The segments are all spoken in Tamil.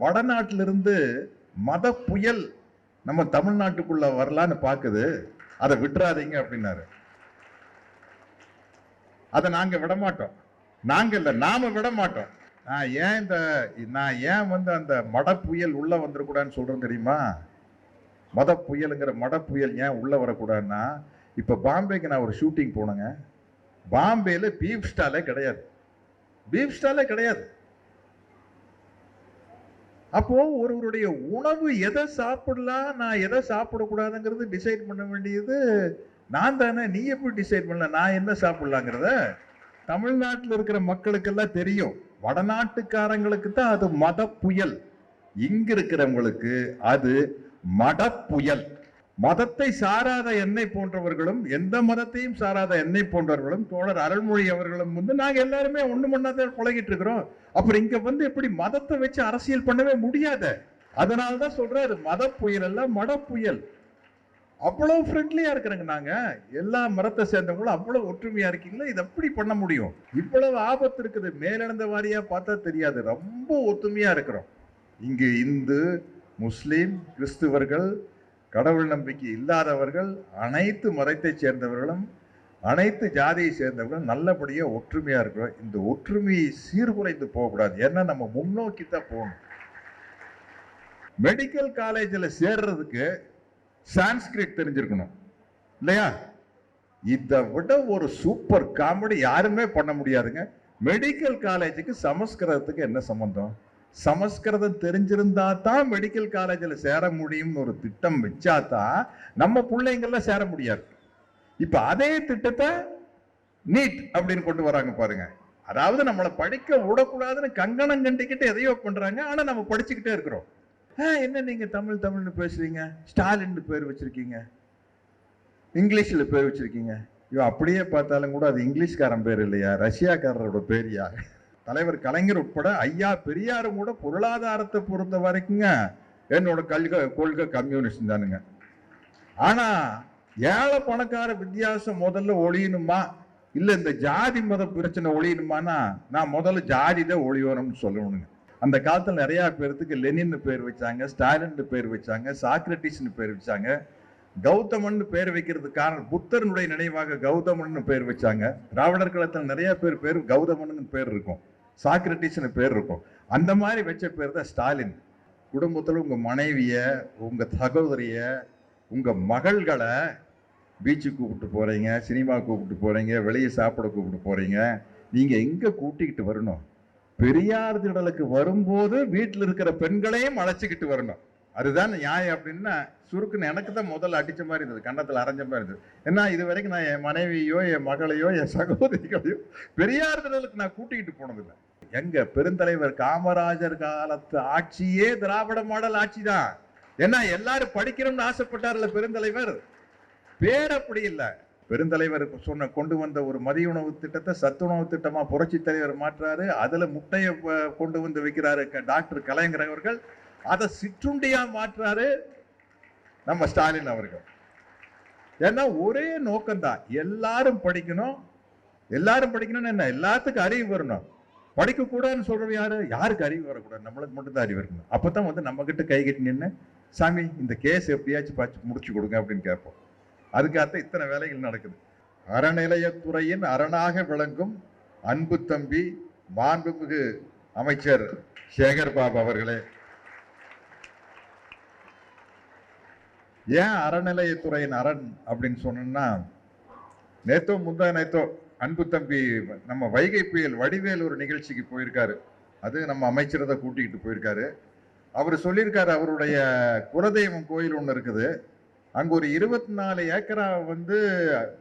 வடநாட்டிலிருந்து மத புயல் நம்ம தமிழ்நாட்டுக்குள்ள வரலான்னு பார்க்குது அதை விட்டுறாதீங்க அப்படின்னாரு. அதை நாங்க விட மாட்டோம் நாங்க இல்ல நாம விட மாட்டோம் நான் ஏன் இந்த நான் ஏன் வந்து அந்த மட புயல் உள்ள வந்துடக்கூடாதுன்னு சொல்றேன் தெரியுமா? மத புயலுங்கிற மட புயல் ஏன் உள்ள வரக்கூடாதுன்னா இப்போ பாம்பேக்கு நான் ஒரு ஷூட்டிங் போனேங்க. பாம்பேல பீஃப் ஸ்டாலே கிடையாது. பீஃப் ஸ்டாலே கிடையாது. அப்போ ஒருவருடைய உணவு எதை சாப்பிடலாம் நான் எதை சாப்பிடக்கூடாதுங்கிறது டிசைட் பண்ண வேண்டியது நான் தானே. நீ எப்படி டிசைட் பண்ணல? நான் என்ன சாப்பிடலாங்கிறத தமிழ்நாட்டில் இருக்கிற மக்களுக்கெல்லாம் தெரியும். வடநாட்டுக்காரங்களுக்கு தான் அது மத புயல் இங்க இருக்கிறவங்களுக்கு அது மத புயல் மதத்தை சாராத என்னை போன்றவர்களும் எந்த மதத்தையும் சாராத என்னை போன்றவர்களும் தோழர் அருள்மொழி அவர்களும் வந்து நாங்கள் எல்லாருமே ஒண்ணு மண்ணாதான் பழகிட்டு இருக்கிறோம். அப்புறம் இங்க வந்து எப்படி மதத்தை வச்சு அரசியல் பண்ணவே முடியாத? அதனாலதான் சொல்றாரு மத புயல் அல்ல மட புயல். அவ்வளவு ஃப்ரெண்ட்லியா இருக்கிறாங்க நாங்க. எல்லா மரத்தை சேர்ந்தவங்களும் அவ்வளவு ஒற்றுமையா இருக்கீங்களா? இது எப்படி பண்ண முடியும்? இவ்வளவு ஆபத்து இருக்குது. மேலிழந்த வாரியா பார்த்தா தெரியாது. ரொம்ப ஒத்துமையா இருக்கிறோம். இங்கு இந்து முஸ்லீம் கிறிஸ்துவர்கள் கடவுள் நம்பிக்கை இல்லாதவர்கள் அனைத்து மதத்தைச் சேர்ந்தவர்களும் அனைத்து ஜாதியை சேர்ந்தவர்களும் நல்லபடியா ஒற்றுமையா இருக்கிறோம் இந்த ஒற்றுமையை சீர்குலைந்து போகக்கூடாது. ஏன்னா நம்ம முன்னோக்கி தான் போகணும் மெடிக்கல் காலேஜில் சேர்றதுக்கு சான்ஸ்கிரிட் தெரிஞ்சிருக்கணும். இல்லையா? இதை விட ஒரு சூப்பர் காமெடி யாருமே பண்ண முடியாதுங்க. மெடிக்கல் காலேஜுக்கு சமஸ்கிருதத்துக்கு என்ன சம்பந்தம்? சமஸ்கிருதம் தெரிஞ்சிருந்தா தான் மெடிக்கல் காலேஜில் சேர முடியும்னு ஒரு திட்டம் வச்சா தான் நம்ம பிள்ளைங்கள்லாம் சேர முடியாது. இப்ப அதே திட்டத்தை நீட் அப்படின்னு கொண்டு வராங்க பாருங்க. அதாவது நம்மளை படிக்க விடக்கூடாதுன்னு கங்கணம் கண்டிக்கிட்டு எதையோ பண்றாங்க. ஆனா நம்ம படிச்சுக்கிட்டே இருக்கிறோம். ஆ, என்ன நீங்க தமிழ் தமிழ்னு பேசுறீங்க? ஸ்டாலின் பேர் வச்சிருக்கீங்க. இங்கிலீஷ்ல பேர் வச்சிருக்கீங்க. ஐயோ அப்படியே பார்த்தாலும் கூட அது இங்கிலீஷ்காரன் பேர் இல்லையா? ரஷ்யாக்காரரோட பேரியா? தலைவர் கலைஞர் உட்பட ஐயா பெரியாரும் கூட பொருளாதாரத்தை பொறுத்த வரைக்குங்க என்னோட கல்க கொள்கை கம்யூனிஸ்ட் தானுங்க. ஆனா ஏழை பணக்கார வித்தியாசம் முதல்ல ஒழியணுமா? இல்லை இந்த ஜாதி மத பிரச்சனை ஒழியணுமானா? நான் முதல்ல ஜாதி தான் ஒழியணும்னு சொல்லணுங்க. அந்த காலத்தில் நிறையா பேர்த்துக்கு லெனின்னு பேர் வச்சாங்க ஸ்டாலின்னு பேர் வச்சாங்க சாக்ரட்டிஸ்னு பேர் வச்சாங்க கௌதமன் பேர் வைக்கிறதுக்கு காரணம் புத்தருடைய நினைவாக கௌதமன் பேர் வச்சாங்க. திராவிடர் காலத்தில் நிறைய பேர் பேர் கௌதமன் பேர் இருக்கும் சாக்ரட்டிஸ்னு பேர் இருக்கும். அந்த மாதிரி வச்ச பேர் தான் ஸ்டாலின். குடும்பத்தில் உங்கள் மனைவியை உங்கள் சகோதரியை உங்கள் மகள்களை பீச்சுக்கு கூப்பிட்டு போகிறீங்க சினிமா கூப்பிட்டு போகிறீங்க வெளியே சாப்பிட கூப்பிட்டு போகிறீங்க நீங்கள் எங்கே கூட்டிக்கிட்டு வரணும்? பெரியார் திடலுக்கு வரும்போது வீட்டில் இருக்கிற பெண்களையும் அழைச்சிக்கிட்டு வரணும். அதுதான் நியாயம் அப்படின்னா சுருக்குன்னு எனக்கு தான் முதல்ல அடிச்ச மாதிரி இருந்தது கண்டத்தில் அரைஞ்ச மாதிரி இருந்தது. ஏன்னா இது வரைக்கும் நான் என் மனைவியோ என் மகளையோ என் சகோதரிகளையோ பெரியார் திடலுக்கு நான் கூட்டிக்கிட்டு போனதில்லை. எங்க பெருந்தலைவர் காமராஜர் காலத்து ஆட்சியே திராவிட மாடல் ஆட்சி தான். ஏன்னா எல்லாரும் படிக்கணும்னு ஆசைப்பட்டார்ல பெருந்தலைவர்? பேர் அப்படி இல்லை. பெருந்தலைவர் சொன்ன கொண்டு வந்த ஒரு மதிய உணவு திட்டத்தை சத்துணவு திட்டமா புரட்சி தலைவர் மாற்றாரு. அதுல முட்டையை கொண்டு வந்து வைக்கிறாரு க- டாக்டர் கலைஞர் அவர்கள். அதை சிற்றுண்டியா மாற்றாரு நம்ம ஸ்டாலின் அவர்கள். ஏன்னா ஒரே நோக்கம்தான். எல்லாரும் படிக்கணும். எல்லாரும் படிக்கணும்னு என்ன? எல்லாத்துக்கும் அறிவு வரணும். படிக்கக்கூடாதுன்னு சொல்றது யாரு? யாருக்கு அறிவு வரக்கூடாது? நம்மளுக்கு மட்டும்தான் அறிவு இருக்கணும். அப்பதான் வந்து நம்ம கிட்ட கை கட்டி நின்று சாமி இந்த கேஸ் எப்படியாச்சும் பார்த்து முடிச்சு கொடுங்க அப்படின்னு கேட்போம். அதுக்காக இத்தனை வேலைகள் நடக்குது. அறநிலையத்துறையின் அரணாக விளங்கும் அன்பு தம்பி மாண்புமிகு அமைச்சர் சேகர் பாபு அவர்களே. ஏன் அறநிலையத்துறையின் அரண் அப்படின்னு சொன்னோம்னா நேத்தோ முந்தா நேத்தோ அன்பு தம்பி நம்ம வைகை புயல் வடிவேல் ஒரு நிகழ்ச்சிக்கு போயிருக்காரு. அது நம்ம அமைச்சரதை கூட்டிகிட்டு கூட்டிக்கிட்டு போயிருக்காரு. அவர் சொல்லியிருக்காரு அவருடைய குலதெய்வம் கோயில் ஒன்று இருக்குது. அங்கே ஒரு இருபத்தி நாலு ஏக்கரா வந்து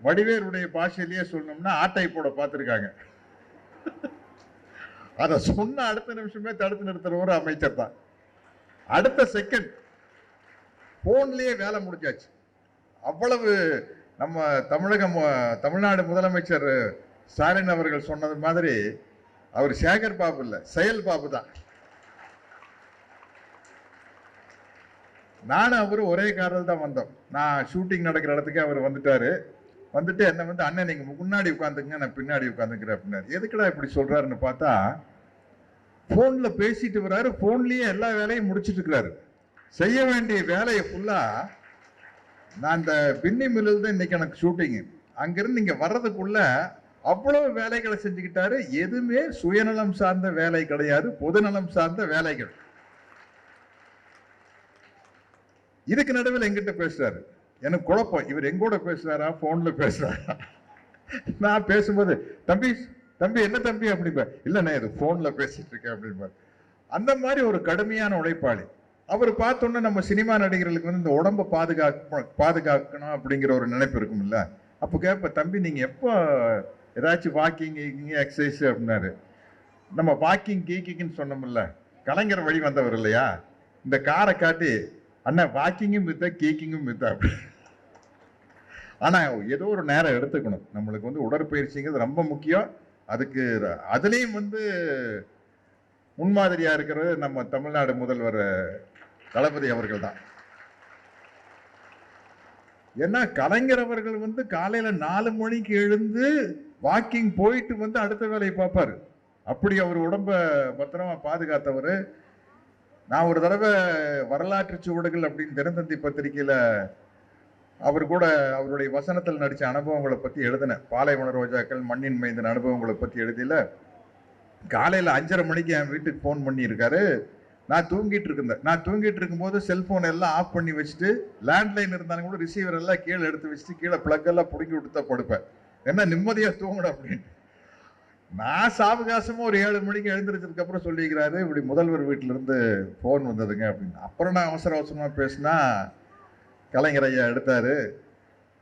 வடிவேருடைய பாஷையிலேயே சொல்லணும்னா ஆட்டை போட பார்த்துருக்காங்க. அதை சொன்ன அடுத்த நிமிஷமே தடுத்து நிறுத்துற ஒரு அமைச்சர் தான். அடுத்த செகண்ட் ஃபோன்லேயே வேலை முடிஞ்சாச்சு. அவ்வளவு நம்ம தமிழகம் தமிழ்நாடு முதலமைச்சர் ஸ்டாலின் அவர்கள் சொன்னது மாதிரி அவர் சேகர் பாபு இல்லை செயல் பாபு தான். நானும் அவரும் ஒரே காரில் தான் வந்தோம். நான் ஷூட்டிங் நடக்கிற இடத்துக்கு அவர் வந்துட்டாரு. வந்துட்டு என்ன வந்து அண்ணன் நீங்கள் முன்னாடி உட்காந்துங்க நான் பின்னாடி உட்காந்துக்கிறேன் அப்படின்னாரு. எதுக்குடா இப்படி சொல்கிறாருன்னு பார்த்தா ஃபோனில் பேசிட்டு வர்றாரு ஃபோன்லேயே எல்லா வேலையும் முடிச்சிட்டு இருக்கிறாரு செய்ய வேண்டிய வேலையை ஃபுல்லாக நான் அந்த பின்னி மில்லில் தான் இன்றைக்கி எனக்கு ஷூட்டிங்கு அங்கேருந்து நீங்கள் வர்றதுக்குள்ள அவ்வளோ வேலைகளை செஞ்சுக்கிட்டாரு. எதுவுமே சுயநலம் சார்ந்த வேலை கிடையாது பொதுநலம் சார்ந்த வேலைகள். இதுக்கு நடுவில் எங்கிட்ட பேசுறாரு. எனக்கு குழப்பம். இவர் எங்கூட பேசுறாரா? போன்ல பேசுறாரா? நான் பேசும்போது தம்பி தம்பி என்ன தம்பி? அப்படிப்பா இல்லை நான் இது போன்ல பேசிட்டு இருக்கேன் அப்படிம்பா. அந்த மாதிரி ஒரு கடுமையான உழைப்பாளி. அவர் பார்த்தோன்னே நம்ம சினிமா நடிகர்களுக்கு வந்து இந்த உடம்பை பாதுகாக்க பாதுகாக்கணும் அப்படிங்கிற ஒரு நினைப்பு இருக்கும்ல. அப்போ கேட்ப தம்பி நீங்கள் எப்போ ஏதாச்சும் வாக்கிங் எக்ஸசைஸ் அப்படின்னாரு. நம்ம வாக்கிங் கீக்கிங்னு சொன்னோம்ல. கலைஞர் வழி வந்தவர் இல்லையா? இந்த காரை காட்டி அண்ணா வாக்கிங்கும் மித்த கீக்கிங்கும் மித்த அப்படி ஆனா ஏதோ ஒரு நேரம் எடுத்துக்கணும். நம்மளுக்கு வந்து உடற்பயிற்சிங்கிறது ரொம்ப முக்கியம். அதுக்கு அதுலேயும் வந்து முன்மாதிரியா இருக்கிறது நம்ம தமிழ்நாடு முதல்வர் தளபதி அவர்கள் தான். ஏன்னா கலைஞர் அவர்கள் வந்து காலையில நாலு மணிக்கு எழுந்து வாக்கிங் போயிட்டு வந்து அடுத்த வேலையை பார்ப்பாரு. அப்படி அவர் உடம்ப பத்திரமா பாதுகாத்தவர். நான் ஒரு தடவை வரலாற்று சுவடுகள் அப்படின்னு தினத்தந்தி பத்திரிகையில அவர் கூட அவருடைய வசனத்தில் நடித்த அனுபவங்களை பற்றி எழுதினேன். பாலைவன ரோஜாக்கள் மண்ணின் மைந்தன் அனுபவங்களை பற்றி எழுதியில காலையில் அஞ்சரை மணிக்கு என் வீட்டுக்கு ஃபோன் பண்ணியிருக்காரு. நான் தூங்கிட்டு இருந்தேன். நான் தூங்கிட்டு இருக்கும்போது செல்ஃபோன் எல்லாம் ஆஃப் பண்ணி வச்சுட்டு லேண்ட்லைன் இருந்தாலும் கூட ரிசீவர் எல்லாம் கீழே எடுத்து வச்சுட்டு கீழே பிளக் எல்லாம் பிடுங்கி விட்டு தான் படுப்பேன் என்ன நிம்மதியாக தூங்கணும் அப்படின்னு. நான் சாவகாசமா ஒரு ஏழு மணிக்கு எழுந்திரிச்சதுக்கு அப்புறம் சொல்லிக்கிறாரு. இப்படி முதல்வர் வீட்டிலேருந்து ஃபோன் வந்ததுங்க அப்படின்னு. அப்புறம் நான் அவசர அவசரமா பேசினா கலைஞர் ஐயா எடுத்தாரு.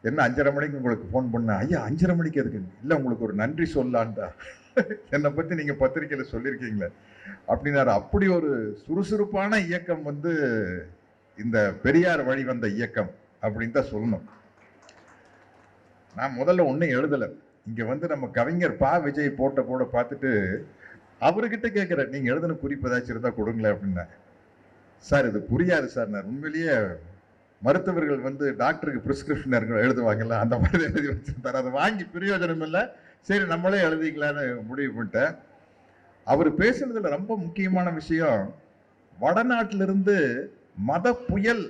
என்ன அஞ்சரை மணிக்கு உங்களுக்கு ஃபோன் பண்ண? ஐயா அஞ்சரை மணிக்கு எதுக்கு? இல்லை உங்களுக்கு ஒரு நன்றி சொல்லான்டா என்னை பத்தி நீங்க பத்திரிக்கையில் சொல்லியிருக்கீங்களே அப்படின்னாரு. அப்படி ஒரு சுறுசுறுப்பான இயக்கம் வந்து இந்த பெரியார் வழி வந்த இயக்கம் அப்படின்னு தான் சொல்லணும். நான் முதல்ல ஒன்றும் எழுதலை. இங்கே வந்து நம்ம கவிஞர் பா விஜய் போட்ட போட பார்த்துட்டு அவர்கிட்ட கேட்குற நீங்கள் எழுதின குறிப்பு ஏதாச்சும் இருந்தால் கொடுங்களேன் அப்படின்னேன் சார் இது புரியாது சார். நான் உண்மையிலேயே மருத்துவர்கள் வந்து டாக்டருக்கு பிரிஸ்கிரிப்ஷன் எழுதுவாங்கல்ல அந்த மாதிரி எழுதி வச்சுருந்தார். அதை வாங்கி பிரயோஜனம் இல்லை. சரி நம்மளே எழுதிக்கலான்னு முடிவு பண்ணிட்டேன். அவர் பேசுனதில் ரொம்ப முக்கியமான விஷயம் வடநாட்டிலிருந்து மத புயல்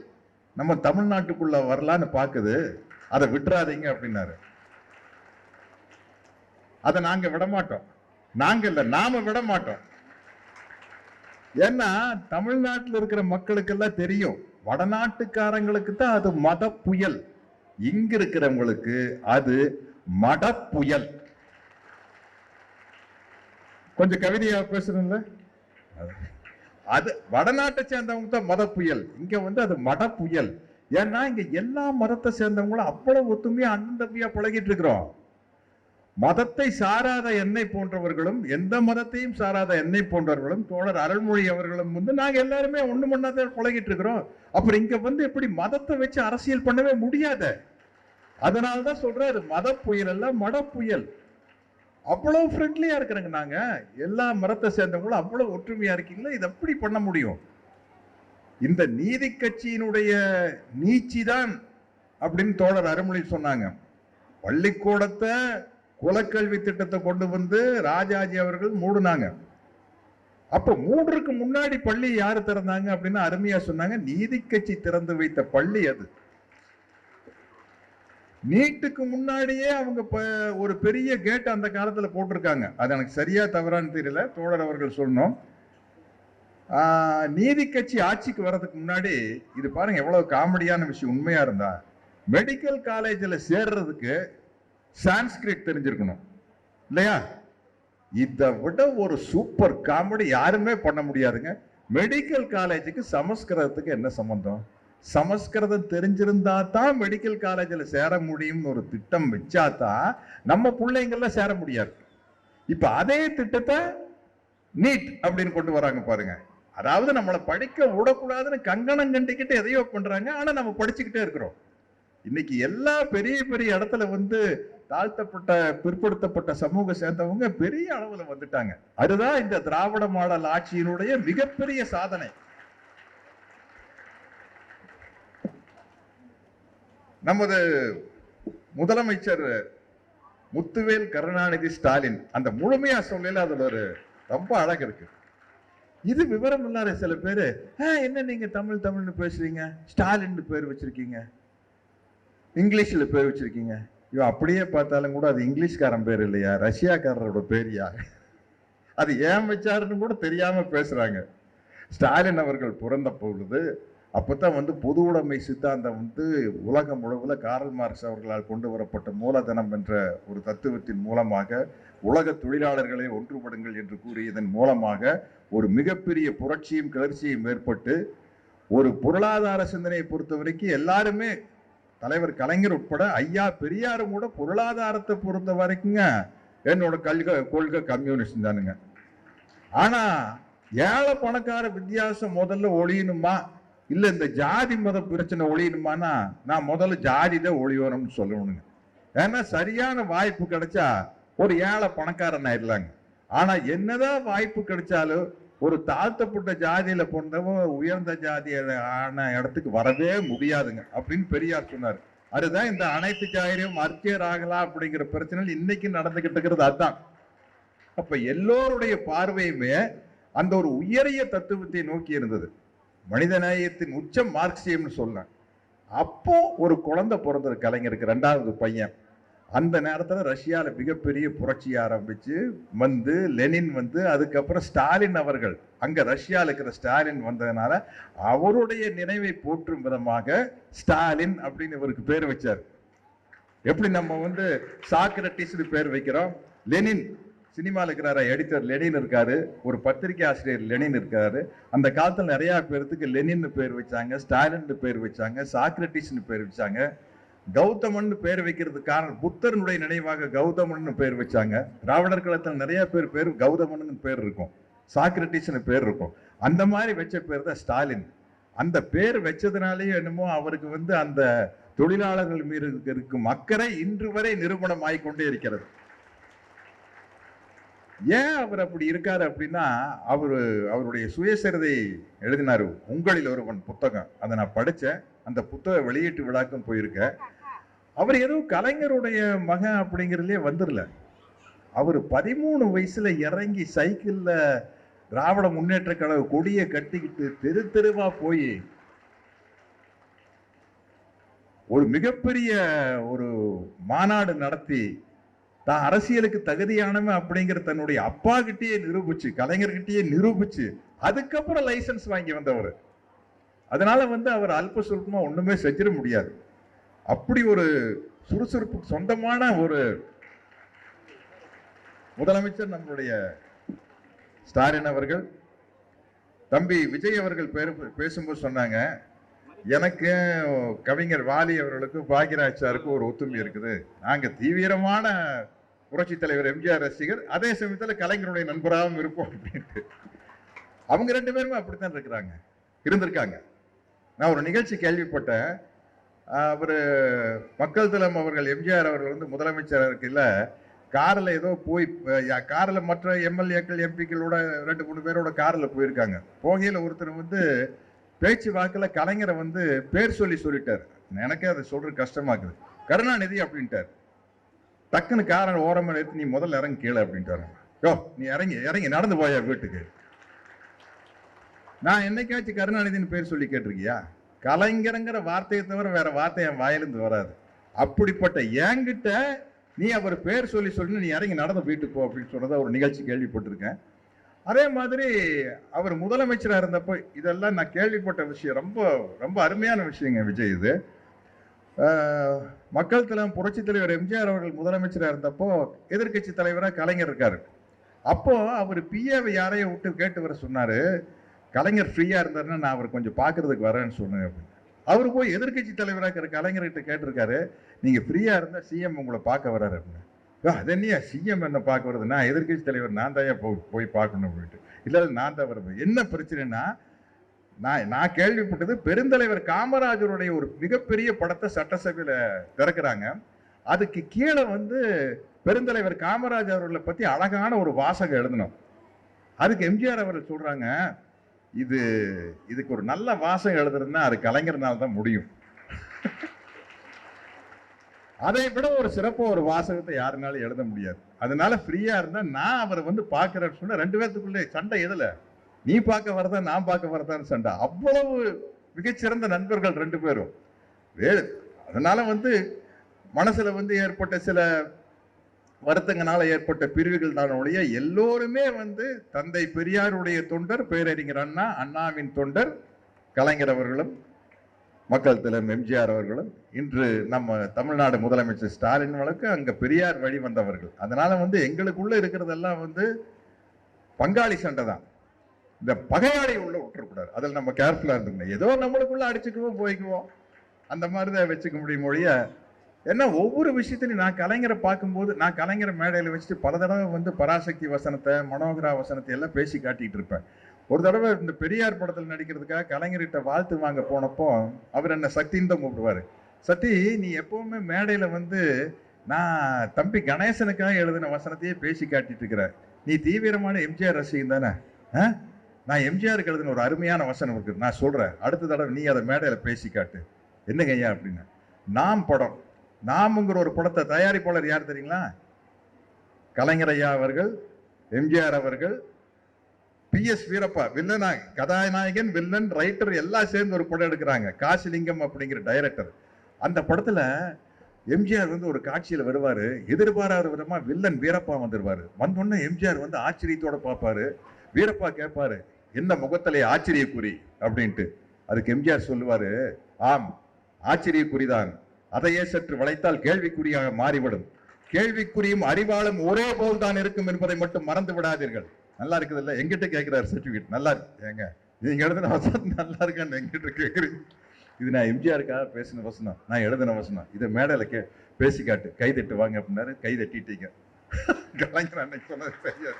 நம்ம தமிழ்நாட்டுக்குள்ளே வரலான்னு பார்க்குது. அதை விட்டுறாதீங்க அப்படின்னாரு. அதை நாங்க விட மாட்டோம் நாங்க இல்ல நாம விட மாட்டோம் ஏன்னா தமிழ்நாட்டில் இருக்கிற மக்களுக்கெல்லாம் தெரியும். வடநாட்டுக்காரங்களுக்கு தான் அது மத புயல். இங்க இருக்கிறவங்களுக்கு அது மட புயல். கொஞ்சம் கவிதையா பேசுறேன்ல அது வடநாட்டை சேர்ந்தவங்க தான் மத புயல். இங்க வந்து அது மட புயல். ஏன்னா இங்க எல்லா மதத்தை சேர்ந்தவங்களும் அவ்வளவு ஒத்துமையா அண்ணன் தம்பியா பழகிட்டு இருக்கிறோம். மதத்தை சாராத என்னை போன்றவர்களும் எந்த மதத்தையும் சாராத என்னை போன்றவர்களும் தோழர் அருள்மொழி அவர்களும் வந்து நாங்கள் எல்லாருமே ஒண்ணு மண்ணாதான் பழகிட்டு இருக்கிறோம். அப்புறம் இங்கே வந்து எப்படி மதத்தை வச்சு அரசியல் பண்ணவே முடியாத? அதனாலதான் சொல்றாரு மத புயல் அல்ல மட புயல். அவ்வளோ ஃப்ரெண்ட்லியாக இருக்கிறாங்க நாங்கள் எல்லா மதத்தை சேர்ந்தவங்களும் அவ்வளோ ஒற்றுமையாக இருக்கீங்களா? இது எப்படி பண்ண முடியும்? இந்த நீதி கட்சியினுடைய நீச்சி தான் அப்படின்னு தோழர் அருள்மொழி சொன்னாங்க. பள்ளிக்கூடத்தை குலக்கல்வி திட்டத்தை கொண்டு வந்து ராஜாஜி அவர்கள் மூடுனாங்க. அப்ப மூன்றுக்கு முன்னாடி பள்ளி யாரு திறந்தாங்க அப்படின்னு அருமையா சொன்னாங்க. நீதி கட்சி திறந்து வைத்த பள்ளி அது. நீட்டுக்கு முன்னாடியே அவங்க ப- ஒரு பெரிய கேட் அந்த காலத்துல போட்டிருக்காங்க. அது எனக்கு சரியா தவறான்னு தெரியல. தோழர் அவர்கள் சொன்னோம். நீதி கட்சி ஆட்சிக்கு வர்றதுக்கு முன்னாடி இது பாருங்க எவ்வளவு காமெடியான விஷயம் உண்மையா இருந்தா மெடிக்கல் காலேஜில் சேர்றதுக்கு சான்ஸ்கிரிட் தெரிஞ்சிருக்கணும். இல்லையா? இதை விட ஒரு சூப்பர் காமெடி யாருமே பண்ண முடியாதுங்க. மெடிக்கல் காலேஜுக்கு சமஸ்கிருதத்துக்கு என்ன சம்மந்தம் சமஸ்கிருதம் தெரிஞ்சிருந்தா தான் மெடிக்கல் காலேஜில் சேர முடியும்னு ஒரு திட்டம் வச்சா தான் நம்ம பிள்ளைங்கள்லாம் சேர முடியாது. இப்போ அதே திட்டத்தை நீட் அப்படின்னு கொண்டு வராங்க பாருங்க. அதாவது நம்மளை படிக்க விடக்கூடாதுன்னு கங்கணம் கண்டிக்கிட்டு எதையோ பண்ணுறாங்க ஆனால் நம்ம படிச்சுக்கிட்டே இருக்கிறோம். இன்னைக்கு எல்லா பெரிய பெரிய இடத்துல வந்து தாழ்த்தப்பட்ட பிற்படுத்தப்பட்ட சமூக சேர்ந்தவங்க பெரிய அளவுல வந்துட்டாங்க. அதுதான் இந்த திராவிட மாடல் ஆட்சியினுடைய மிகப்பெரிய சாதனை. நமது முதலமைச்சர் முத்துவேல் கருணாநிதி ஸ்டாலின் அந்த முழுமையா சொல்லல அதுல ஒரு ரொம்ப அழகு இருக்கு. இது விவரம் இல்லாத சில பேர் என்ன நீங்க தமிழ் தமிழ்னு பேசுறீங்க? ஸ்டாலின் பேர் வச்சிருக்கீங்க. இங்கிலீஷ்ல பேர் வச்சிருக்கீங்க. ஐயோ அப்படியே பார்த்தாலும் கூட அது இங்கிலீஷ்காரன் பேர் இல்லையா? ரஷ்யாக்காரரோட பேரியா? அது ஏன் வச்சாருன்னு கூட தெரியாமல் பேசுகிறாங்க ஸ்டாலின் அவர்கள் பிறந்த பொழுது அப்பதான் வந்து பொது உடைமை சித்தாந்தம் வந்து உலகம் முழுவதுல காரல் மார்க்ஸ் அவர்களால் கொண்டு வரப்பட்ட மூலதனம் என்ற ஒரு தத்துவத்தின் மூலமாக உலக தொழிலாளர்களை ஒன்றுபடுங்கள் என்று கூறியதன் மூலமாக ஒரு மிகப்பெரிய புரட்சியும் கிளர்ச்சியும் ஏற்பட்டு ஒரு பொருளாதார சிந்தனையை பொறுத்த வரைக்கும் எல்லாருமே தலைவர் கலைஞர் உட்பட ஐயா பெரியாரும் கூட பொருளாதாரத்தை பொறுத்த வரைக்குங்க என்னோட கல்க கொள்கை கம்யூனிஸ்ட் தானுங்க. ஆனா ஏழை பணக்கார வித்தியாசம் முதல்ல ஒழியணுமா? இல்ல இந்த ஜாதி மத பிரச்சனை ஒழியணுமானா? நான் முதல்ல ஜாதி தான் ஒழியணும்னு சொல்லணுங்க. ஏன்னா சரியான வாய்ப்பு கிடைச்சா ஒரு ஏழை பணக்காரன் ஆயிடலாங்க. ஆனா என்னதான் வாய்ப்பு கிடைச்சாலும் ஒரு தாழ்த்தப்பட்ட ஜாதியில பிறந்தவன் உயர்ந்த ஜாதி ஆன இடத்துக்கு வரவே முடியாதுங்க அப்படின்னு பெரியார் சொன்னார். அதுதான் இந்த அனைத்து ஜாதியும் அர்ச்சியர் ஆகலாம் அப்படிங்கிற பிரச்சனை இன்னைக்கு நடந்துகிட்டு இருக்கிறது அதுதான் அப்ப எல்லோருடைய பார்வையுமே அந்த ஒரு உயரிய தத்துவத்தை நோக்கி இருந்தது. மனிதநேயத்தின் உச்சம் மார்க்சியம்னு சொல்லலாம் அப்போ ஒரு குழந்தை பிறந்திருக்கு கலைஞருக்கு ரெண்டாவது பையன். அந்த நேரத்தில் ரஷ்யாவில் மிகப்பெரிய புரட்சி ஆரம்பித்து வந்து லெனின் வந்து அதுக்கப்புறம் ஸ்டாலின் அவர்கள் அங்கே ரஷ்யாவில் இருக்கிற ஸ்டாலின் வந்ததுனால அவருடைய நினைவை போற்றும் விதமாக ஸ்டாலின் அப்படின்னு இவருக்கு பேர் வச்சார். எப்படி நம்ம வந்து சாக்ரட்டிஸ்னு பேர் வைக்கிறோம்? லெனின் சினிமாவில் இருக்கிறார எடிட்டர் லெனின் இருக்காரு ஒரு பத்திரிகை ஆசிரியர் லெனின் இருக்காரு. அந்த காலத்தில் நிறையா பேர்த்துக்கு லெனின்னு பேர் வச்சாங்க ஸ்டாலின் பேர் வச்சாங்க சாக்ரட்டிஸ்னு பேர் வச்சாங்க. கௌதமன் பேர் வைக்கிறது காரணம் புத்தருடைய நினைவாக கௌதமன் பேர் வச்சாங்க. திராவிடர் காலத்தில் நிறைய பேர் பேர் கௌதமன் பேர் இருக்கும். சாக்ரட்டிஸ்னு பேர் இருக்கும். அந்த மாதிரி வச்ச பேர் தான் ஸ்டாலின். அந்த பேர் வச்சதுனாலேயே என்னமோ அவருக்கு வந்து அந்த தொழிலாளர்கள் மீது இருக்கும் அக்கறை இன்று வரை நிரூபணம் ஆகிக்கொண்டே இருக்கிறது. ஏன் அவர் அப்படி இருக்காரு அப்படின்னா அவர் அவருடைய சுயசரிதை எழுதினாரு. உங்களில் ஒருவன் புத்தகம். அதை நான் படிச்சேன். அந்த புத்தக வெளியீட்டு விழாக்கும் போயிருக்கேன். அவர் ஏதோ கலைஞருடைய மகன் அப்படிங்கிறதுலே வந்துடல அவர் பதிமூணு வயசுல இறங்கி சைக்கிளில் திராவிட முன்னேற்ற கழக கொடியை கட்டிக்கிட்டு தெரு தெருவா போய் ஒரு மிகப்பெரிய ஒரு மாநாடு நடத்தி தான் அரசியலுக்கு தகுதியானவன் அப்படிங்கிற தன்னுடைய அப்பா கிட்டேயே நிரூபிச்சு கலைஞர்கிட்டயே நிரூபிச்சு அதுக்கப்புறம் லைசன்ஸ் வாங்கி வந்தவர். அதனால வந்து அவர் அல்ப சுல்பமா ஒண்ணுமே செஞ்சிட முடியாது. அப்படி ஒரு சுறுசுறுப்பு சொந்தமான ஒரு முதலமைச்சர் நம்மளுடைய ஸ்டாலின் அவர்கள் தம்பி விஜய் அவர்கள் பேர் பேசும்போது சொன்னாங்க எனக்கு கவிஞர் வாலி அவர்களுக்கும் பாகியராஜாருக்கும் ஒரு ஒத்துமை இருக்குது. நாங்கள் தீவிரமான புரட்சி தலைவர் எம்ஜிஆர் ரசிகர் அதே சமயத்தில் கலைஞருடைய நண்பராகவும் இருப்போம் அப்படின்ட்டு. அவங்க ரெண்டு பேருமே அப்படித்தான் இருக்கிறாங்க இருந்திருக்காங்க. நான் ஒரு நிகழ்ச்சி கேள்விப்பட்டேன். அவர் மக்கள் தலம் அவர்கள் எம்ஜிஆர் அவர்கள் வந்து முதலமைச்சர் இருக்குல்ல காரில் ஏதோ போய் காரில் மற்ற எம்எல்ஏக்கள் எம்பிக்களோட ரெண்டு மூணு பேரோட காரில் போயிருக்காங்க. போகையில் ஒருத்தர் வந்து பேச்சு வாக்கில் கலைஞரை வந்து பேர் சொல்லி சொல்லிட்டார். எனக்கே அதை சொல்றது கஷ்டமாக்குது கருணாநிதி அப்படின்ட்டார். டக்குன்னு காரை ஓரமாக நிறுத்தி நீ முதல்ல இறங்கி கீழே அப்படின்ட்டாரு. யோ நீ இறங்கி இறங்கி நடந்து போயா வீட்டுக்கு? நான் என்னைக்காச்சும் கருணாநிதினு பேர் சொல்லி கேட்டிருக்கியா? கலைஞருங்கிற வார்த்தையை தவிர வேற வார்த்தை என் வாயிலிருந்து வராது. அப்படிப்பட்ட என்கிட்ட நீ அவர் பேர் சொல்லி சொல்லி நீ இறங்கி நடந்து வீட்டுக்கு போ அப்படின்னு சொன்னதை ஒரு நிகழ்ச்சி கேள்விப்பட்டிருக்கேன். அதே மாதிரி அவர் முதலமைச்சராக இருந்தப்போ இதெல்லாம் நான் கேள்விப்பட்ட விஷயம் ரொம்ப ரொம்ப அருமையான விஷயங்க விஜய் இது. மக்கள் தலைவர் புரட்சி தலைவர் எம்ஜிஆர் அவர்கள் முதலமைச்சராக இருந்தப்போ எதிர்க்கட்சி தலைவராக கலைஞர் இருக்கார். அப்போது அவர் பிஏவை யாரையும் விட்டு கேட்டு வர சொன்னார். கலைஞர் ஃப்ரீயாக இருந்தாருன்னா நான் அவர் கொஞ்சம் பார்க்கறதுக்கு வரேன்னு சொன்னேன் அப்படின்னு. அவர் போய் எதிர்க்கட்சி தலைவராக இருக்கிற கலைஞர்கிட்ட கேட்டிருக்காரு நீங்கள் ஃப்ரீயாக இருந்தால் சிஎம் உங்களை பார்க்க வராரு அப்படின்னு. "யோ, அது என்னையா? சிஎம் என்ன பார்க்க வருது நான் எதிர்க்கட்சி தலைவர் நான் தான் போய் போய் பார்க்கணும்? அப்படின்ட்டு. இல்லை இல்லை, நான் தான் வருவேன் என்ன பிரச்சனைனா நான் நான் கேள்விப்பட்டது பெருந்தலைவர் காமராஜருடைய ஒரு மிகப்பெரிய படத்தை சட்டசபையில் திறக்கிறாங்க. அதுக்கு கீழே வந்து பெருந்தலைவர் காமராஜர் அவர்களை பற்றி அழகான ஒரு வாசகம் எழுதணும். அதுக்கு எம்ஜிஆர் அவர்கள் சொல்கிறாங்க இது இதுக்கு ஒரு நல்ல வாசகம் எழுதுறதுன்னா அது கலைஞர்னால தான் முடியும். அதை விட ஒரு சிறப்பாக ஒரு வாசகத்தை யாருனாலும் எழுத முடியாது. அதனால ஃப்ரீயா இருந்தா நான் அவரை வந்து பார்க்குறேன்னு சொன்னால் ரெண்டு பேர்த்துக்குள்ளே சண்டை எதுல? நீ பார்க்க வரதா நான் பார்க்க வரதான்னு சண்டை. அவ்வளவு மிகச்சிறந்த நண்பர்கள் ரெண்டு பேரும். வேறு அதனால வந்து மனசுல வந்து ஏற்பட்ட சில வருத்தங்களால் ஏற்பட்ட பிரிவுகள் தானுடைய எல்லோருமே வந்து தந்தை பெரியாருடைய தொண்டர் பேரறிஞர் அண்ணா அண்ணாவின் தொண்டர் கலைஞர் அவர்களும் மக்கள் தலைவர் எம்ஜிஆர் அவர்களும் இன்று நம்ம தமிழ்நாடு முதலமைச்சர் ஸ்டாலின் வழக்கு அங்கே பெரியார் வழி வந்தவர்கள். அதனால வந்து எங்களுக்குள்ள இருக்கிறதெல்லாம் வந்து பங்காளி சண்டை தான். இந்த பகையாளி உள்ள விட்டுறக்கூடாது அதில் நம்ம கேர்ஃபுல்லாக இருந்துக்கணும். ஏதோ நம்மளுக்குள்ள அடிச்சுக்குவோம் போய்க்குவோம். அந்த மாதிரி தான் வச்சுக்க முடியும் மொழியை ஏன்னா ஒவ்வொரு விஷயத்திலையும் நான் கலைஞரை பார்க்கும்போது நான் கலைஞரை மேடையில் வச்சுட்டு பல தடவை வந்து பராசக்தி வசனத்தை மனோகரா வசனத்தை எல்லாம் பேசி காட்டிகிட்டு இருப்பேன். ஒரு தடவை இந்த பெரியார் படத்தில் நடிக்கிறதுக்காக கலைஞர்கிட்ட வாழ்த்து வாங்க போனப்போ அவர் என்ன சக்தின்னு தான் கூப்பிடுவார். சக்தி நீ எப்பவுமே மேடையில் வந்து நான் தம்பி கணேசனுக்காக எழுதின வசனத்தையே பேசி காட்டிட்டு இருக்கிற. நீ தீவிரமான எம்ஜிஆர் ரசிகன் தானே? ஆ? நான் எம்ஜிஆருக்கு எழுதின ஒரு அருமையான வசனம் இருக்குது நான் சொல்கிறேன் அடுத்த தடவை நீ அதை மேடையில் பேசி காட்டு. என்னங்க ஐயா அப்படின்னு நாம் படம். நாம்ங்கிற ஒரு படத்தை தயாரிப்பாளர் யார் தெரியுங்களா? கலைஞர் ஐயா அவர்கள் எம்ஜிஆர் அவர்கள் பி எஸ் வீரப்பா வில்லனா கதாநாயகன் வில்லன் ரைட்டர் எல்லாம் சேர்ந்து ஒரு படம் எடுக்கிறாங்க. காசிலிங்கம் அப்படிங்கிற டைரக்டர். அந்த படத்தில் எம்ஜிஆர் வந்து ஒரு காட்சியில் வருவார். எதிர்பாராத விதமாக வில்லன் வீரப்பா வந்துடுவார் வந்தோடனே எம்ஜிஆர் வந்து ஆச்சரியத்தோடு பார்ப்பாரு. வீரப்பா கேட்பாரு என்ன முகத்திலே ஆச்சரியக்குறி? அப்படின்ட்டு. அதுக்கு எம்ஜிஆர் சொல்லுவார் ஆம் ஆச்சரியக்குறிதான். அதையே சற்று வளைத்தால் கேள்விக்குறியாக மாறிவிடும். கேள்விக்குறியும் அறிவாளும் ஒரே போல் தான் இருக்கும் என்பதை மட்டும் மறந்து விடாதீர்கள். நல்லா இருக்குது இல்லை எங்கிட்ட கேட்கிறாரு சர்டிஃபிகேட் நல்லா இருக்கு. ஏங்க நீங்க எழுதின வசனம் நல்லா இருக்கான்னு எங்கிட்ட கேட்குறீங்க இது நான் எம்ஜிஆருக்காக பேசின வசனம். நான் எழுதின வசனம். இதை மேடையில் கே பேசி காட்டு. கை தட்டு வாங்க அப்படின்னாரு. கை தட்டிட்டீங்க. கலைஞர் அன்னைக்கு சொன்னது சரியா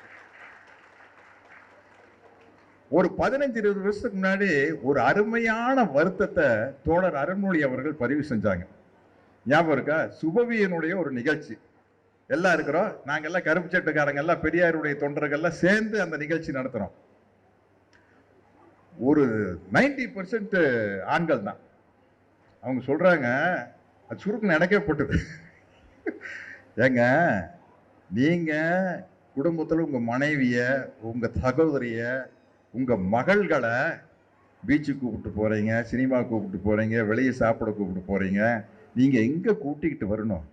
ஒரு பதினஞ்சு இருபது வருஷத்துக்கு முன்னாடி ஒரு அருமையான வருத்தத்தை தோழர் அருண்மொழி அவர்கள் பதிவு செஞ்சாங்க. ஞாபகம் இருக்கா? சுபவியனுடைய ஒரு நிகழ்ச்சி. எல்லாம் இருக்கிறோம். நாங்கள் எல்லாம் கருப்பு சட்டுக்காரங்க எல்லாம் பெரியாருடைய தொண்டர்கள்லாம் சேர்ந்து அந்த நிகழ்ச்சி நடத்துகிறோம் ஒரு 90% ஆண்கள் தான். அவங்க சொல்கிறாங்க அது சுருக்குன்னு எனக்கே போட்டுது. ஏங்க நீங்கள் குடும்பத்தில் உங்கள் மனைவியை உங்கள் சகோதரியை உங்கள் மகள்களை பீச்சுக்கு கூப்பிட்டு போகிறீங்க சினிமா கூப்பிட்டு போகிறீங்க வெளியே சாப்பிட கூப்பிட்டு போகிறீங்க நீங்க எங்க கூட்டிக்கிட்டு வரணும்?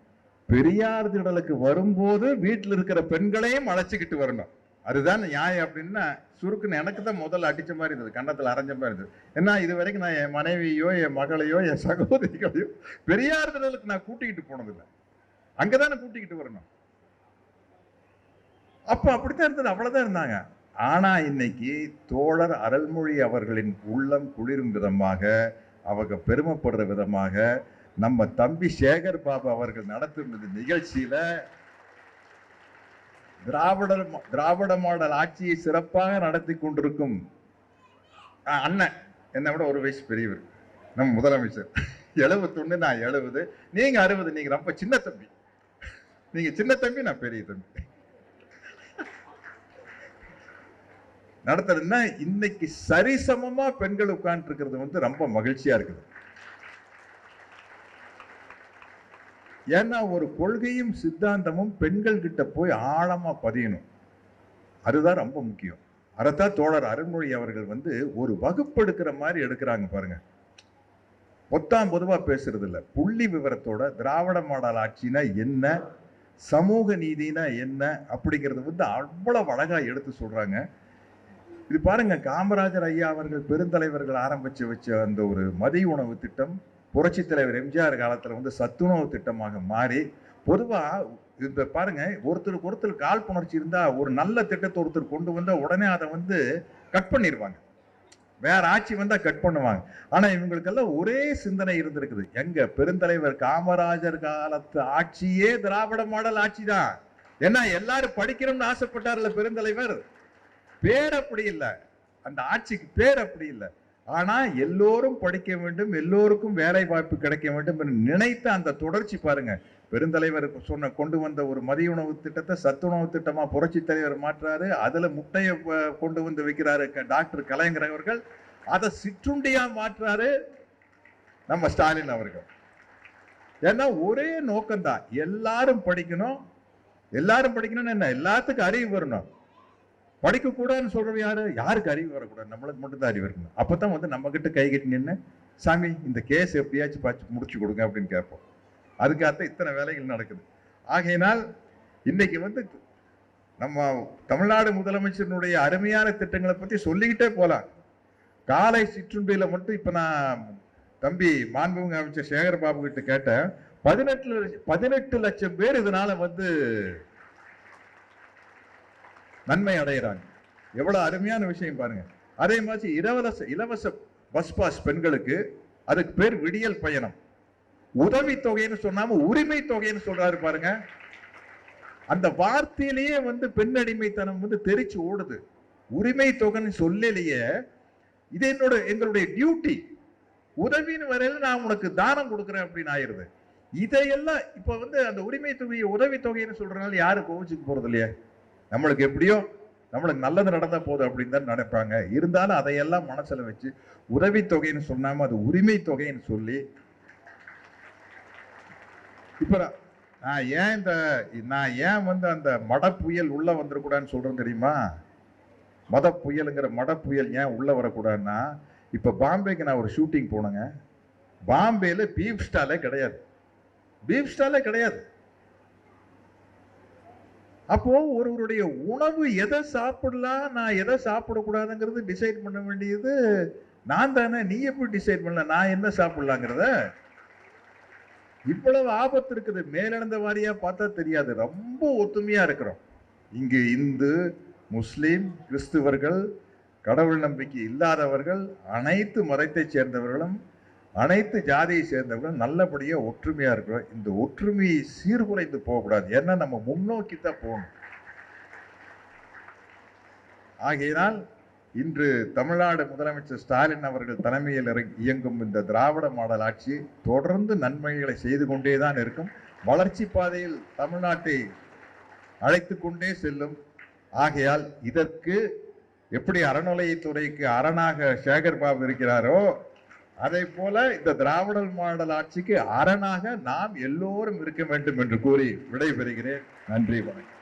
பெரியார் திடலுக்கு வரும்போது வீட்டில் இருக்கிற பெண்களையும் அழைச்சிக்கிட்டு வரணும். அதுதான் நியாயம் அப்படின்னா சுருக்குன்னு எனக்கு தான் முதல்ல அடிச்ச மாதிரி இருந்தது கண்டத்தில் அரைஞ்ச மாதிரி இருந்தது. ஏன்னா இது வரைக்கும் நான் என் மனைவியோ என் மகளையோ என் சகோதரிகளையோ பெரியார் திடலுக்கு நான் கூட்டிக்கிட்டு போனதில்லை. அங்கதானே கூட்டிக்கிட்டு வரணும். அப்போ அப்படித்தான் இருந்தது அவ்வளவுதான் இருந்தாங்க. ஆனா இன்னைக்கு தோழர் அருள்மொழி அவர்களின் உள்ளம் குளிரும் விதமாக அவங்க பெருமைப்படுற விதமாக நம்ம தம்பி சேகர் பாபு அவர்கள் நடத்தும் இந்த நிகழ்ச்சியில திராவிட திராவிட மாடல் ஆட்சியை சிறப்பாக நடத்தி கொண்டிருக்கும் அண்ணன். என்னை விட ஒரு வயசு பெரியவர். நம்ம முதலமைச்சர். எழுபத்தொன்று நான் எழுபது. நீங்க அறுபது நீங்க ரொம்ப சின்ன தம்பி. நீங்க சின்ன தம்பி நான் பெரிய தம்பி. நடத்துறதுன்னா இன்னைக்கு சரிசமமா பெண்கள் உட்கார்ந்து இருக்கிறது வந்து ரொம்ப மகிழ்ச்சியா இருக்குது. ஏன்னா ஒரு கொள்கையும் சித்தாந்தமும் பெண்கள் கிட்ட போய் ஆழமாக பதியணும். அதுதான் ரொம்ப முக்கியம். அதைத்தான் தோழர் அருண்மொழி அவர்கள் வந்து ஒரு வகுப்பு எடுக்கிற மாதிரி எடுக்கிறாங்க பாருங்க. பொத்தாம் பொதுவாக பேசுறது இல்லை. புள்ளி விவரத்தோட திராவிட மாடல் ஆட்சினா என்ன? சமூக நீதினா என்ன? அப்படிங்கறது வந்து அவ்வளவு அழகா எடுத்து சொல்றாங்க. இது பாருங்க காமராஜர் ஐயா அவர்கள் பெருந்தலைவர்கள் ஆரம்பிச்சு வச்ச அந்த ஒரு மதிய உணவு திட்டம் புரட்சி தலைவர் எம்ஜிஆர் காலத்தில் வந்து சத்துணவு திட்டமாக மாறி பொதுவாக இந்த பாருங்க ஒருத்தருக்கு ஒருத்தர் காழ்ப்புணர்ச்சி இருந்தால் ஒரு நல்ல திட்டத்தை ஒருத்தர் கொண்டு வந்தால் உடனே அதை வந்து கட் பண்ணிடுவாங்க வேற ஆட்சி வந்தால் கட் பண்ணுவாங்க. ஆனால் இவங்களுக்கெல்லாம் ஒரே சிந்தனை இருந்திருக்குது. எங்க பெருந்தலைவர் காமராஜர் காலத்து ஆட்சியே திராவிட மாடல் ஆட்சி தான் ஏன்னா எல்லாரும் படிக்கணும்னு ஆசைப்பட்டார்ல பெருந்தலைவர். பேர் அப்படி இல்லை. அந்த ஆட்சிக்கு பேர் அப்படி இல்லை. ஆனா எல்லோரும் படிக்க வேண்டும் எல்லோருக்கும் வேலை வாய்ப்பு கிடைக்க வேண்டும் என்று நினைத்த அந்த தொடர்ச்சி பாருங்க. பெருந்தலைவர் சொன்ன கொண்டு வந்த ஒரு மதிய உணவு திட்டத்தை சத்துணவு திட்டமா புரட்சி தலைவர் மாற்றாரு. அதுல முட்டையை கொண்டு வந்து வைக்கிறாரு க- டாக்டர் கலைஞர் அவர்கள். அதை சிற்றுண்டியா மாற்றாரு நம்ம ஸ்டாலின் அவர்கள். ஏன்னா ஒரே நோக்கம்தான். எல்லாரும் படிக்கணும். எல்லாரும் படிக்கணும்னு என்ன? எல்லாத்துக்கும் அறிவு வரணும். படிக்க கூடாதுன்னு சொல்றது யாரு? யாருக்கு அறிவு வரக்கூடாது? நம்மளுக்கு மட்டும்தான் அறிவு இருக்கணும். அப்பதான் வந்து நம்ம கிட்ட கை கட்டி நின்று சாமி இந்த கேஸ் எப்படியாச்சும் பார்த்து முடிச்சு கொடுங்க அப்படின்னு கேட்போம். அதுக்காகத்தான் இத்தனை வேலைகள் நடக்குது. ஆகையினால் இன்னைக்கு வந்து நம்ம தமிழ்நாடு முதலமைச்சரினுடைய அருமையான திட்டங்களை பத்தி சொல்லிக்கிட்டே போகலாம் காலை சிற்றுண்டியில மட்டும் இப்ப நான் தம்பி மாண்புமிகு அமைச்சர் சேகர் பாபு கிட்ட கேட்டேன். பதினெட்டு பதினெட்டு லட்சம் பேர் இதனால வந்து நன்மை அடைகிறாங்க. எவ்வளோ அருமையான விஷயம் பாருங்க. அதே மாதிரி இலவச இலவச பஸ் பாஸ் பெண்களுக்கு அதுக்கு பேர் விடியல் பயணம். உதவி தொகைன்னு சொன்னாம உரிமை தொகைன்னு சொல்றாரு பாருங்க. அந்த வார்த்தையிலேயே வந்து பெண் அடிமைத்தனம் வந்து தெரிச்சு ஓடுது. உரிமை தொகைன்னு சொல்லலையே. இது என்னோட எங்களுடைய டியூட்டி உதவின்னு வரையில நான் உனக்கு தானம் கொடுக்குறேன் அப்படின்னு ஆயிடுது. இதையெல்லாம் இப்ப வந்து அந்த உரிமை தொகையை உதவி தொகைன்னு சொல்றதுனால யாரும் கோவிச்சுக்கு போறது இல்லையா நம்மளுக்கு எப்படியோ நம்மளுக்கு நல்லது நடந்தால் போதும் அப்படின்னு தான் நினைப்பாங்க. இருந்தாலும் அதையெல்லாம் மனசில் வச்சு உதவி தொகைன்னு சொன்னாம அது உரிமை தொகைன்னு சொல்லி இப்போ நான் ஏன் இந்த நான் ஏன் வந்து அந்த மட புயல் வந்துடக்கூடாதுன்னு சொல்கிறேன் தெரியுமா? மத புயலுங்கிற மட புயல் ஏன் உள்ளே வரக்கூடாதுன்னா இப்போ பாம்பேக்கு நான் ஒரு ஷூட்டிங் போனேங்க. பாம்பேயில் பீஃப் ஸ்டாலே கிடையாது. பீஃப் ஸ்டாலே கிடையாது. அப்போ ஒருவருடைய உணவு எதை சாப்பிடலாம் நான் எதை சாப்பிடக்கூடாதுங்கிறது டிசைட் பண்ண வேண்டியது நான் தானே. நீ எப்படி டிசைட் பண்ணல நான் என்ன சாப்பிடலாங்கிறத? இவ்வளவு ஆபத்து இருக்குது. மேலிழந்த வாரியா பார்த்தா தெரியாது. ரொம்ப ஒத்துமையா இருக்கிறோம். இங்கு இந்து முஸ்லீம் கிறிஸ்துவர்கள் கடவுள் நம்பிக்கை இல்லாதவர்கள் அனைத்து மதத்தைச் சேர்ந்தவர்களும் அனைத்து ஜாதியை சேர்ந்தவர்களும் நல்லபடியாக ஒற்றுமையாக இருக்கிறோம் இந்த ஒற்றுமையை சீர்குலைந்து போகக்கூடாது. ஏன்னா நம்ம முன்னோக்கி தான் போகணும். ஆகையினால் இன்று தமிழ்நாடு முதலமைச்சர் ஸ்டாலின் அவர்கள் தலைமையில் இறங்கி- இயங்கும் இந்த திராவிட மாடல் ஆட்சி தொடர்ந்து நன்மைகளை செய்து கொண்டே தான் இருக்கும். வளர்ச்சி பாதையில் தமிழ்நாட்டை அழைத்து கொண்டே செல்லும். ஆகையால் இதற்கு எப்படி அறநிலையத்துறைக்கு அரணாக சேகர் பாபு இருக்கிறாரோ அதை போல இந்த திராவிடர் மாடல் ஆட்சிக்கு அரணாக நாம் எல்லோரும் இருக்க வேண்டும் என்று கூறி விடைபெறுகிறேன். நன்றி வணக்கம்.